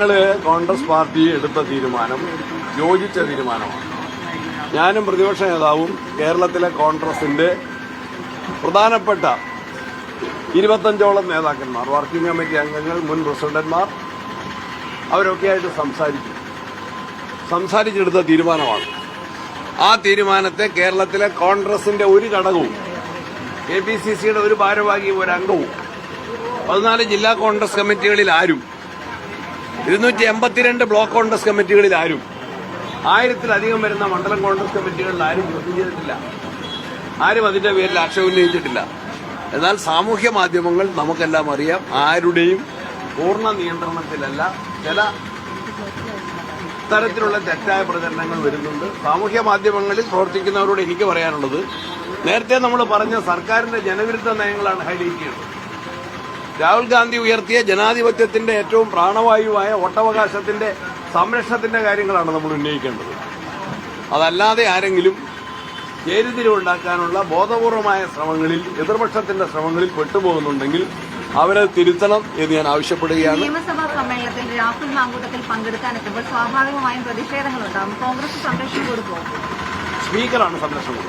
ഞങ്ങൾ കോൺഗ്രസ് പാർട്ടി എടുത്ത തീരുമാനം യോജിച്ച തീരുമാനമാണ്. ഞാനും പ്രതിപക്ഷ നേതാവും കേരളത്തിലെ കോൺഗ്രസിന്റെ പ്രധാനപ്പെട്ട ഇരുപത്തഞ്ചോളം നേതാക്കന്മാർ വർക്കിംഗ് കമ്മിറ്റി അംഗങ്ങൾ മുൻ പ്രസിഡന്റ്മാർ അവരൊക്കെയായിട്ട് സംസാരിച്ചു സംസാരിച്ചെടുത്ത തീരുമാനമാണ്. ആ തീരുമാനത്തെ കേരളത്തിലെ കോൺഗ്രസിന്റെ ഒരു ഘടകവും കെ പി സി സിയുടെ ഒരു ഭാരവാഹിയും ഒരു അംഗവും. പതിനാല് ജില്ലാ കോൺഗ്രസ് കമ്മിറ്റികളിൽ ആരും ഇരുന്നൂറ്റി എൺപത്തിരണ്ട് ബ്ലോക്ക് കോൺഗ്രസ് കമ്മിറ്റികളിൽ ആരും. ആയിരത്തിലധികം വരുന്ന മണ്ഡലം കോൺഗ്രസ് കമ്മിറ്റികളിൽ ആരും ചോദ്യം ചെയ്തിട്ടില്ല. ആരും അതിന്റെ പേരിൽ ആക്ഷേപം ഉന്നയിച്ചിട്ടില്ല. എന്നാൽ സാമൂഹ്യ മാധ്യമങ്ങൾ നമുക്കെല്ലാം അറിയാം ആരുടെയും പൂർണ നിയന്ത്രണത്തിലല്ല ചില തരത്തിലുള്ള തെറ്റായ പ്രചരണങ്ങൾ വരുന്നുണ്ട്. സാമൂഹ്യ മാധ്യമങ്ങളിൽ പ്രവർത്തിക്കുന്നവരോട് എനിക്ക് പറയാനുള്ളത് നേരത്തെ നമ്മൾ പറഞ്ഞ സർക്കാരിന്റെ ജനവിരുദ്ധ നയങ്ങളാണ് ഹൈലൈറ്റ് ചെയ്യുന്നത് രാഹുൽ ഗാന്ധി ഉയർത്തിയ ജനാധിപത്യത്തിന്റെ ഏറ്റവും പ്രാണവായുവായ വോട്ടവകാശത്തിന്റെ സംരക്ഷണത്തിന്റെ കാര്യങ്ങളാണ് നമ്മൾ ഉന്നയിക്കേണ്ടത്. അതല്ലാതെ ആരെങ്കിലും ചേരിതിരിവുണ്ടാക്കാനുള്ള ബോധപൂർവമായ ശ്രമങ്ങളിൽ എതിർപക്ഷത്തിന്റെ ശ്രമങ്ങളിൽ പെട്ടുപോകുന്നുണ്ടെങ്കിൽ അവരെ തിരുത്തണം എന്ന് ഞാൻ ആവശ്യപ്പെടുകയാണ്. നിയമസഭാ സമ്മേളനത്തിൽ രാഹുൽ മാങ്കൂട്ടത്തിൽ പങ്കെടുക്കാനെത്തുമ്പോൾ സ്വാഭാവികമായും പ്രതിഷേധങ്ങളുണ്ടാകും. കോൺഗ്രസ് സംരക്ഷണം കൊടുക്കും സ്പീക്കറാണ് സംരക്ഷണം